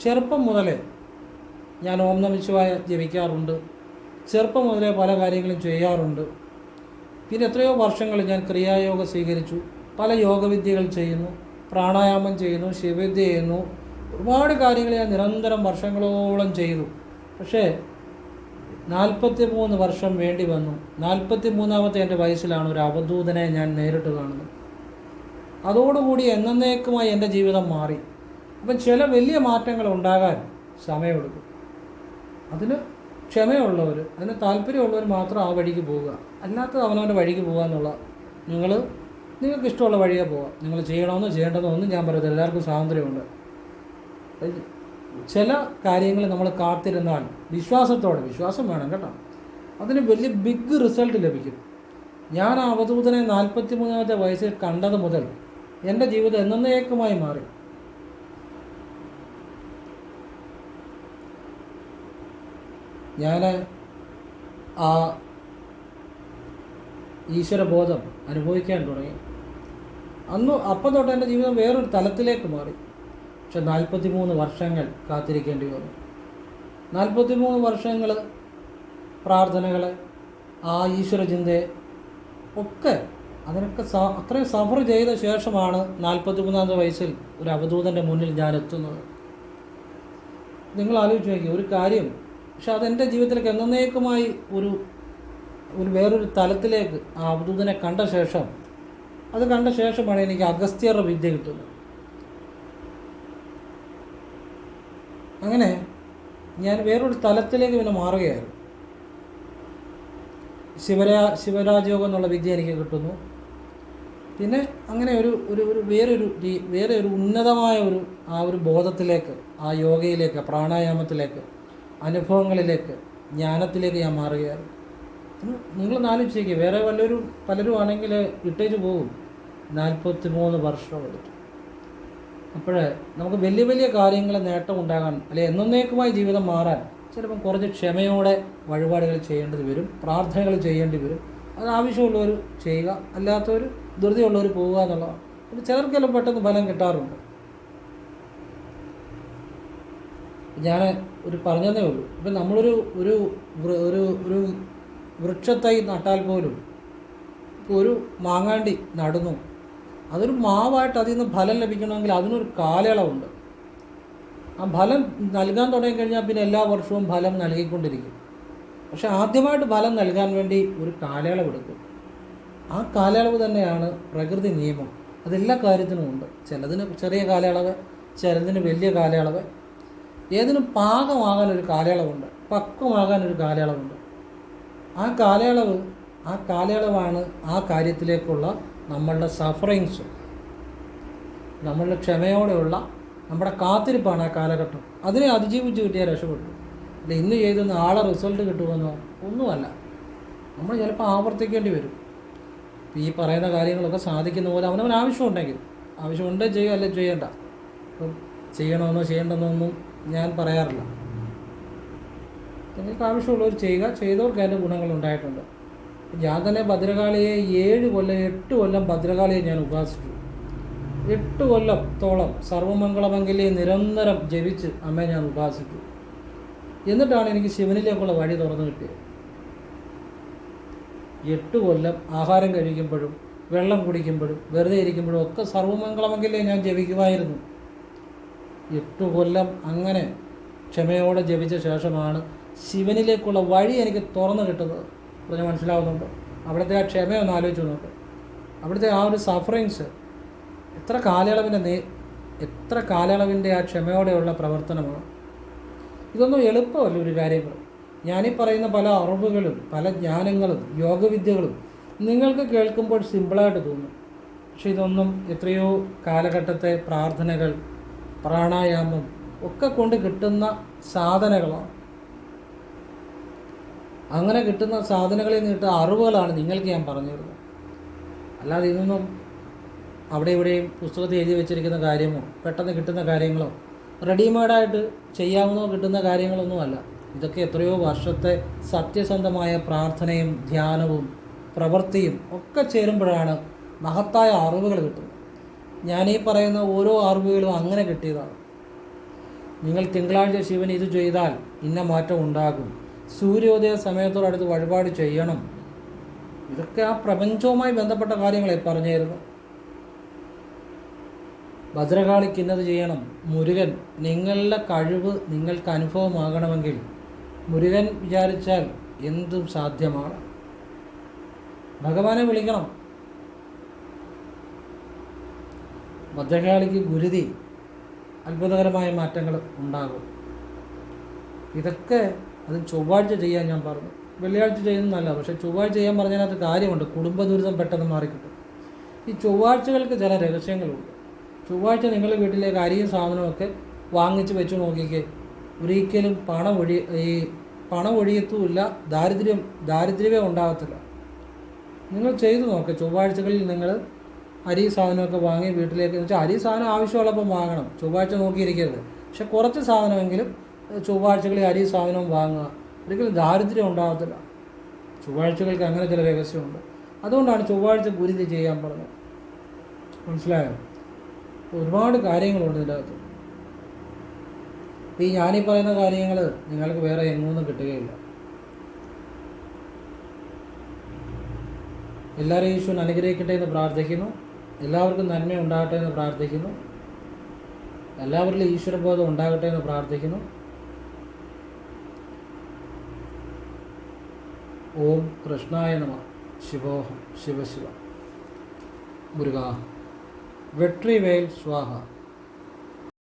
ചെറുപ്പം മുതലേ ഞാൻ ഓം നമിച്ചുവായ ജപിക്കാറുണ്ട്. ചെറുപ്പം മുതലേ പല കാര്യങ്ങളും ചെയ്യാറുണ്ട്. പിന്നെ എത്രയോ വർഷങ്ങൾ ഞാൻ ക്രിയായോഗ സ്വീകരിച്ചു. പല യോഗവിദ്യകൾ ചെയ്യുന്നു. പ്രാണായാമം ചെയ്യുന്നു. ശിവവിദ്യ ചെയ്യുന്നു. ഒരുപാട് കാര്യങ്ങൾ ഞാൻ നിരന്തരം വർഷങ്ങളോളം ചെയ്തു. പക്ഷേ നാൽപ്പത്തി മൂന്ന് വർഷം വേണ്ടി വന്നു. നാൽപ്പത്തി മൂന്നാമത്തെ എന്റെ വയസ്സിലാണ് ഒരു അവധൂതനെ ഞാൻ നേരിട്ട് കാണുന്നത്. അതോടുകൂടി എന്നേക്കുമായി എന്റെ ജീവിതം മാറി. അപ്പം ചില വലിയ മാറ്റങ്ങൾ ഉണ്ടാകാൻ സമയമെടുക്കും. അതിന് ക്ഷമയുള്ളവർ അതിന് താല്പര്യമുള്ളവർ മാത്രം ആ വഴിക്ക് പോവുക. അല്ലാത്തത് അവനവന്റെ വഴിക്ക് പോകുക നിങ്ങൾ നിങ്ങൾക്ക് ഇഷ്ടമുള്ള വഴിയെ പോവാം നിങ്ങൾ ചെയ്യണമെന്നോ ചെയ്യേണ്ടതോ ഒന്നും ഞാൻ പറയത്തില്ല. എല്ലാവർക്കും സ്വാതന്ത്ര്യമുണ്ട്. ചില കാര്യങ്ങൾ നമ്മൾ കാത്തിരുന്നാൽ വിശ്വാസത്തോടെ വിശ്വാസം വേണം കേട്ടോ. അതിന് വലിയ ബിഗ് റിസൾട്ട് ലഭിക്കും. ഞാൻ അവധൂതനെ നാൽപ്പത്തി മൂന്നാമത്തെ വയസ്സിൽ കണ്ടത് മുതൽ എന്റെ ജീവിതം എന്നേക്കുമായി മാറി. ഞാൻ ആ ഈശ്വരബോധം അനുഭവിക്കാൻ തുടങ്ങി. അന്ന് അപ്പം തൊട്ട് എന്റെ ജീവിതം വേറൊരു തലത്തിലേക്ക് മാറി. പക്ഷെ നാൽപ്പത്തി മൂന്ന് വർഷങ്ങൾ കാത്തിരിക്കേണ്ടി വന്നു. നാൽപ്പത്തി മൂന്ന് വർഷങ്ങൾ പ്രാർത്ഥനകൾ ആ ഈശ്വര ചിന്തയെ ഒക്കെ അതിനൊക്കെ സ അത്രയും സഫർ ചെയ്ത ശേഷമാണ് നാൽപ്പത്തി മൂന്നാമത്തെ വയസ്സിൽ ഒരു അവധൂതന്റെ മുന്നിൽ ഞാൻ എത്തുന്നത്. നിങ്ങൾ ആലോചിച്ച് നോക്കി ഒരു കാര്യം പക്ഷെ അതെന്റെ ജീവിതത്തിലേക്ക് എന്നേക്കുമായി ഒരു ഒരു വേറൊരു തലത്തിലേക്ക് ആ അവധൂതനെ കണ്ട ശേഷം അത് കണ്ട ശേഷമാണ് എനിക്ക് അഗസ്ത്യരുടെ വിദ്യ കിട്ടുന്നത്. അങ്ങനെ ഞാൻ വേറൊരു തലത്തിലേക്ക് പിന്നെ മാറുകയായിരുന്നു. ശിവരാ ശിവരാജയോഗം എന്നുള്ള വിദ്യ എനിക്ക് കിട്ടുന്നു. പിന്നെ അങ്ങനെ ഒരു ഒരു ഒരു വേറൊരു വേറെ ഒരു ഉന്നതമായ ഒരു ആ ഒരു ബോധത്തിലേക്ക് ആ യോഗയിലേക്ക് പ്രാണായാമത്തിലേക്ക് അനുഭവങ്ങളിലേക്ക് ജ്ഞാനത്തിലേക്ക് ഞാൻ മാറുകയായിരുന്നു നിങ്ങൾ ആലോചിച്ചേക്കുക വേറെ വല്ലൊരു പലരും ആണെങ്കിൽ ഇട്ടേച്ച് പോകും. നാൽപ്പത്തി മൂന്ന് വർഷം എടുത്തു. അപ്പോഴേ നമുക്ക് വലിയ വലിയ കാര്യങ്ങൾ നേട്ടം ഉണ്ടാകാൻ അല്ലെ എന്നേക്കുമായി ജീവിതം മാറാൻ ചിലപ്പം കുറച്ച് ക്ഷമയോടെ വഴിപാടുകൾ ചെയ്യേണ്ടത് വരും പ്രാർത്ഥനകൾ ചെയ്യേണ്ടി വരും. അത് ആവശ്യമുള്ളവർ ചെയ്യുക അല്ലാത്തവർ ധൃതിയുള്ളവർ പോവുക എന്നുള്ളതാണ്. പിന്നെ ചിലർക്കെല്ലാം പെട്ടെന്ന് ഫലം കിട്ടാറുണ്ട്. ഞാൻ ഒരു പറഞ്ഞതേ ഉള്ളൂ. ഇപ്പം നമ്മളൊരു ഒരു ഒരു ഒരു വൃക്ഷത്തൈ നട്ടാൽ പോലും ഇപ്പോൾ ഒരു മാങ്ങാണ്ടി നടുന്നു. അതൊരു മാവായിട്ട് അതിൽ നിന്ന് ഫലം ലഭിക്കണമെങ്കിൽ അതിനൊരു കാലയളവുണ്ട്. ആ ഫലം നൽകാൻ തുടങ്ങിക്കഴിഞ്ഞാൽ പിന്നെ എല്ലാ വർഷവും ഫലം നൽകിക്കൊണ്ടിരിക്കും. പക്ഷെ ആദ്യമായിട്ട് ഫലം നൽകാൻ വേണ്ടി ഒരു കാലയളവ് എടുക്കും. ആ കാലയളവ് തന്നെയാണ് പ്രകൃതി നിയമം. അതെല്ലാ കാര്യത്തിനും ഉണ്ട്. ചിലതിന് ചെറിയ കാലയളവ് ചിലതിന് വലിയ കാലയളവ് ഏതിനും പാകമാകാൻ ഒരു കാലയളവുണ്ട് പക്വമാകാൻ ഒരു കാലയളവുണ്ട്. ആ കാലയളവ് ആ കാലയളവാണ് ആ കാര്യത്തിലേക്കുള്ള നമ്മളുടെ സഫറിങ്സ് നമ്മളുടെ ക്ഷമയോടെയുള്ള നമ്മുടെ കാത്തിരിപ്പാണ് ആ കാലഘട്ടം. അതിനെ അതിജീവിച്ച് കിട്ടിയാൽ രക്ഷപ്പെട്ടു. അല്ല ഇന്ന് ചെയ്ത് നാളെ റിസൾട്ട് കിട്ടുമെന്നോ ഒന്നുമല്ല. നമ്മൾ ചിലപ്പോൾ ആവർത്തിക്കേണ്ടി വരും. ഈ പറയുന്ന കാര്യങ്ങളൊക്കെ സാധിക്കുന്ന പോലെ അവനവൻ ആവശ്യമുണ്ടെങ്കിൽ ആവശ്യമുണ്ടെങ്കിൽ ചെയ്യുക അല്ലെ ചെയ്യേണ്ട? ചെയ്യണമെന്നോ ചെയ്യേണ്ടെന്നോ ഒന്നും ഞാൻ പറയാറില്ല. നിങ്ങൾക്ക് ആവശ്യമുള്ളവർ ചെയ്യുക. ചെയ്തവർക്ക് അതിന്റെ ഗുണങ്ങൾ ഉണ്ടായിട്ടുണ്ട്. ഞാൻ തന്നെ ഭദ്രകാളിയെ ഏഴ് കൊല്ലം എട്ട് കൊല്ലം ഭദ്രകാളിയെ ഞാൻ ഉപാസിച്ചു. എട്ട് കൊല്ലത്തോളം സർവമംഗളമെങ്കിലെ നിരന്തരം ജപിച്ച് അമ്മയെ ഞാൻ ഉപാസിച്ചു. എന്നിട്ടാണ് എനിക്ക് ശിവനിലേക്കുള്ള വഴി തുറന്നു കിട്ടിയത്. എട്ട് കൊല്ലം ആഹാരം കഴിക്കുമ്പോഴും വെള്ളം കുടിക്കുമ്പോഴും വെറുതെ ഇരിക്കുമ്പോഴും ഒക്കെ സർവമംഗളമെങ്കിലേ ഞാൻ ജപിക്കുമായിരുന്നു. എട്ട് കൊല്ലം അങ്ങനെ ക്ഷമയോടെ ജപിച്ച ശേഷമാണ് ശിവനിലേക്കുള്ള വഴി എനിക്ക് തുറന്നു കിട്ടുന്നത്. പറഞ്ഞ് മനസ്സിലാവുന്നുണ്ട്? അവിടുത്തെ ആ ക്ഷമയൊന്ന് ആലോചിച്ച് നോക്ക്. അവിടുത്തെ ആ ഒരു സഫറിങ്സ് എത്ര കാലയളവിന്റെ നേ എത്ര കാലയളവിന്റെ ആ ക്ഷമയോടെയുള്ള പ്രവർത്തനമാണ്? ഇതൊന്നും എളുപ്പമല്ല ഒരു കാര്യങ്ങൾ. ഞാനീ പറയുന്ന പല അറിവുകളും പല ജ്ഞാനങ്ങളും യോഗവിദ്യകളും നിങ്ങൾക്ക് കേൾക്കുമ്പോൾ സിമ്പിളായിട്ട് തോന്നും. പക്ഷെ ഇതൊന്നും എത്രയോ കാലഘട്ടത്തെ പ്രാർത്ഥനകൾ പ്രാണായാമം ഒക്കെ കൊണ്ട് കിട്ടുന്ന സാധനങ്ങളാണ് അങ്ങനെ കിട്ടുന്ന സാധനങ്ങളിൽ നിന്ന് കിട്ടുന്ന അറിവുകളാണ് നിങ്ങൾക്ക് ഞാൻ പറഞ്ഞു തരുന്നത് അല്ലാതെ ഇതൊന്നും അവിടെ ഇവിടെയും പുസ്തകത്തിൽ എഴുതി വെച്ചിരിക്കുന്ന കാര്യമോ പെട്ടെന്ന് കിട്ടുന്ന കാര്യങ്ങളോ റെഡിമെയ്ഡായിട്ട് ചെയ്യാവുന്നോ കിട്ടുന്ന കാര്യങ്ങളൊന്നുമല്ല ഇതൊക്കെ എത്രയോ വർഷത്തെ സത്യസന്ധമായ പ്രാർത്ഥനയും ധ്യാനവും പ്രവൃത്തിയും ഒക്കെ ചേരുമ്പോഴാണ് മഹത്തായ അറിവുകൾ കിട്ടുന്നത്. ഞാനീ പറയുന്ന ഓരോ അറിവുകളും അങ്ങനെ കിട്ടിയതാണ്. നിങ്ങൾ തിങ്കളാഴ്ച ശിവൻ ഇത് ചെയ്താൽ ഇന്ന മാറ്റം ഉണ്ടാകും. സൂര്യോദയ സമയത്തോടടുത്ത് വഴിപാട് ചെയ്യണം. ഇതൊക്കെ ആ പ്രപഞ്ചവുമായി ബന്ധപ്പെട്ട കാര്യങ്ങളെ പറഞ്ഞായിരുന്നു. ഭദ്രകാളിക്ക് ഇന്നത് ചെയ്യണം. മുരുകൻ നിങ്ങളുടെ കഴിവ് നിങ്ങൾക്ക് അനുഭവമാകണമെങ്കിൽ മുരുകൻ വിചാരിച്ചാൽ എന്തും സാധ്യമാണ്. ഭഗവാനെ വിളിക്കണം. ഭദ്രകാളിക്ക് ഗുരുതി അത്ഭുതകരമായ മാറ്റങ്ങൾ ഉണ്ടാകും. ഇതൊക്കെ അത് ചൊവ്വാഴ്ച ചെയ്യാൻ ഞാൻ പറഞ്ഞു. വെള്ളിയാഴ്ച ചെയ്യുന്നതല്ല പക്ഷെ ചൊവ്വാഴ്ച ചെയ്യാൻ പറഞ്ഞതിനകത്ത് കാര്യമുണ്ട്. കുടുംബ ദുരിതം പെട്ടെന്ന് മാറിക്കിട്ടും. ഈ ചൊവ്വാഴ്ചകൾക്ക് ചില രഹസ്യങ്ങളുണ്ട്. ചൊവ്വാഴ്ച നിങ്ങളുടെ വീട്ടിലേക്ക് അരിയും സാധനമൊക്കെ വാങ്ങിച്ച് വെച്ച് നോക്കിക്കേ. ഒരിക്കലും പണം ഒഴി ഈ പണം ഒഴിയത്തുമില്ല. ദാരിദ്ര്യം ദാരിദ്ര്യമേ ഉണ്ടാകത്തില്ല. നിങ്ങൾ ചെയ്തു നോക്കുക ചൊവ്വാഴ്ചകളിൽ നിങ്ങൾ അരി സാധനമൊക്കെ വാങ്ങി വീട്ടിലേക്ക് വെച്ചാൽ അരി സാധനം ആവശ്യമുള്ളപ്പോൾ വാങ്ങണം. ചൊവ്വാഴ്ച നോക്കിയിരിക്കരുത്. പക്ഷെ കുറച്ച് സാധനമെങ്കിലും ചൊവ്വാഴ്ചകളിൽ അരി സാധനവും വാങ്ങുക. ഒരിക്കലും ദാരിദ്ര്യം ഉണ്ടാകത്തില്ല. ചൊവ്വാഴ്ചകൾക്ക് അങ്ങനെ ചില രഹസ്യമുണ്ട്. അതുകൊണ്ടാണ് ചൊവ്വാഴ്ച ഗുരുതി ചെയ്യാൻ പറഞ്ഞത്. മനസ്സിലായോ? ഒരുപാട് കാര്യങ്ങളുണ്ട് ഇതിന്റെ അകത്ത്. ഈ ഞാനീ പറയുന്ന കാര്യങ്ങൾ നിങ്ങൾക്ക് വേറെ എങ്ങൊന്നും കിട്ടുകയില്ല. എല്ലാവരെയും ഈശ്വരൻ അനുഗ്രഹിക്കട്ടെ എന്ന് പ്രാർത്ഥിക്കുന്നു. എല്ലാവർക്കും നന്മ ഉണ്ടാകട്ടെ എന്ന് പ്രാർത്ഥിക്കുന്നു. എല്ലാവരിലും ഈശ്വരബോധം ഉണ്ടാകട്ടെ എന്ന് പ്രാർത്ഥിക്കുന്നു. ഓം കൃഷ്ണായ നമ. ശിവോഹം ശിവശിവ മുരുക. വെട്രിവേൽ സ്വാഹ.